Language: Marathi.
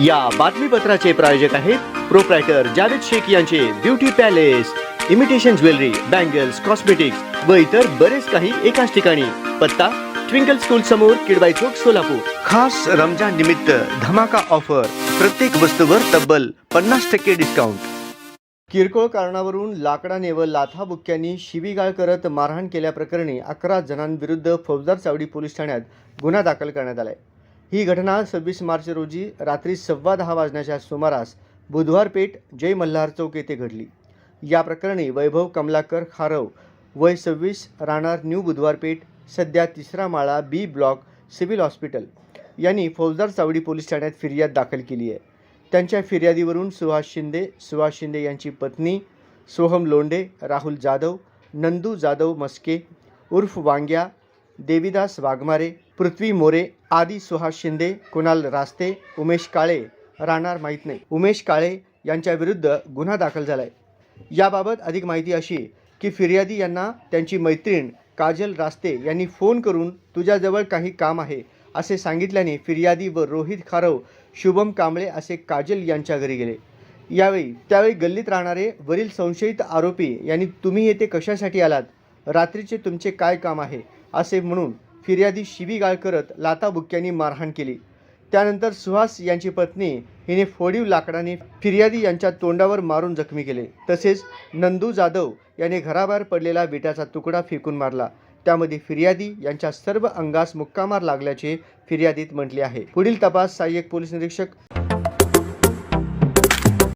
या बातमीपत्राचे प्रायोजक आहेत प्रोप्रायटर जावेद शेख यांचे beauty palace imitation jewellery bangles cosmetics व इतर बरेच काही एकाच ठिकाणी. पत्ता ट्विंकल स्कूल समोर किडबाई चौक सोलापूर. खास रमजान निमित्त धमाका ऑफर. प्रत्येक वस्तूवर तब्बल पन्नास टक्के डिस्काउंट किरकोळ कारणावरून लाकडाने व लाथाबुक्क्यांनी शिवीगाळ करत मारहाण केल्याप्रकरणी अकरा जणांविरुद्ध फौजदार चावडी पोलीस ठाण्यात गुन्हा दाखल करण्यात आलाय. ही घटना सव्वीस मार्च रोजी रात्री सव्वा दहा वाजण्याच्या सुमारास बुधवार पेठ जय मल्हार चौक येथे घडली. या प्रकरणी वैभव कमलाकर खारव वय सव्वीस राहणार न्यू बुधवार पेठ सध्या तिसरा माळा बी ब्लॉक सिव्हिल हॉस्पिटल. यांनी फौजदार चावडी पोलीस ठाण्यात फिर्याद दाखल केली आहे. त्यांच्या फिर्यादीवरून सुहास शिंदे सुहास शिंदे यांची पत्नी सोहम लोंढे राहुल जाधव नंदू जाधव मस्के उर्फ वांग्या देविदास वाघमारे पृथ्वी मोरे आदी सुहास शिंदे कुणाल रास्ते उमेश काळे राहणार माहीत नाही. उमेश काळे यांच्या विरुद्ध गुन्हा दाखल झाला आहे याबाबत अधिक माहिती अशी की फिर्यादी यांना त्यांची मैत्रीण काजल रास्ते यांनी फोन करून तुझ्याजवळ काही काम आहे असे सांगितल्याने फिर्यादी व रोहित खारव शुभम कांबळे असे काजल यांच्या घरी गेले. यावेळी त्यावेळी गल्लीत राहणारे वरील संशयित आरोपी यांनी तुम्ही येथे कशासाठी आलात? रात्रीचे तुमचे काय काम आहे? असे म्हणून फिर्यादी शिवीगाळ करत लाताबुक्क्यांनी मारहाण केली. त्यानंतर सुहास यांची पत्नी हिने फोडीव लाकडाने फिर्यादी यांच्या तोंडावर मारून जखमी केले. तसेच नंदू जाधव याने घराबाहेर पडलेला विटाचा तुकडा फेकून मारला. त्यामध्ये फिर्यादी यांच्या सर्व अंगास मुक्कामार लागल्याचे फिर्यादीत म्हटले आहे. पुढील तपास सहाय्यक पोलीस निरीक्षक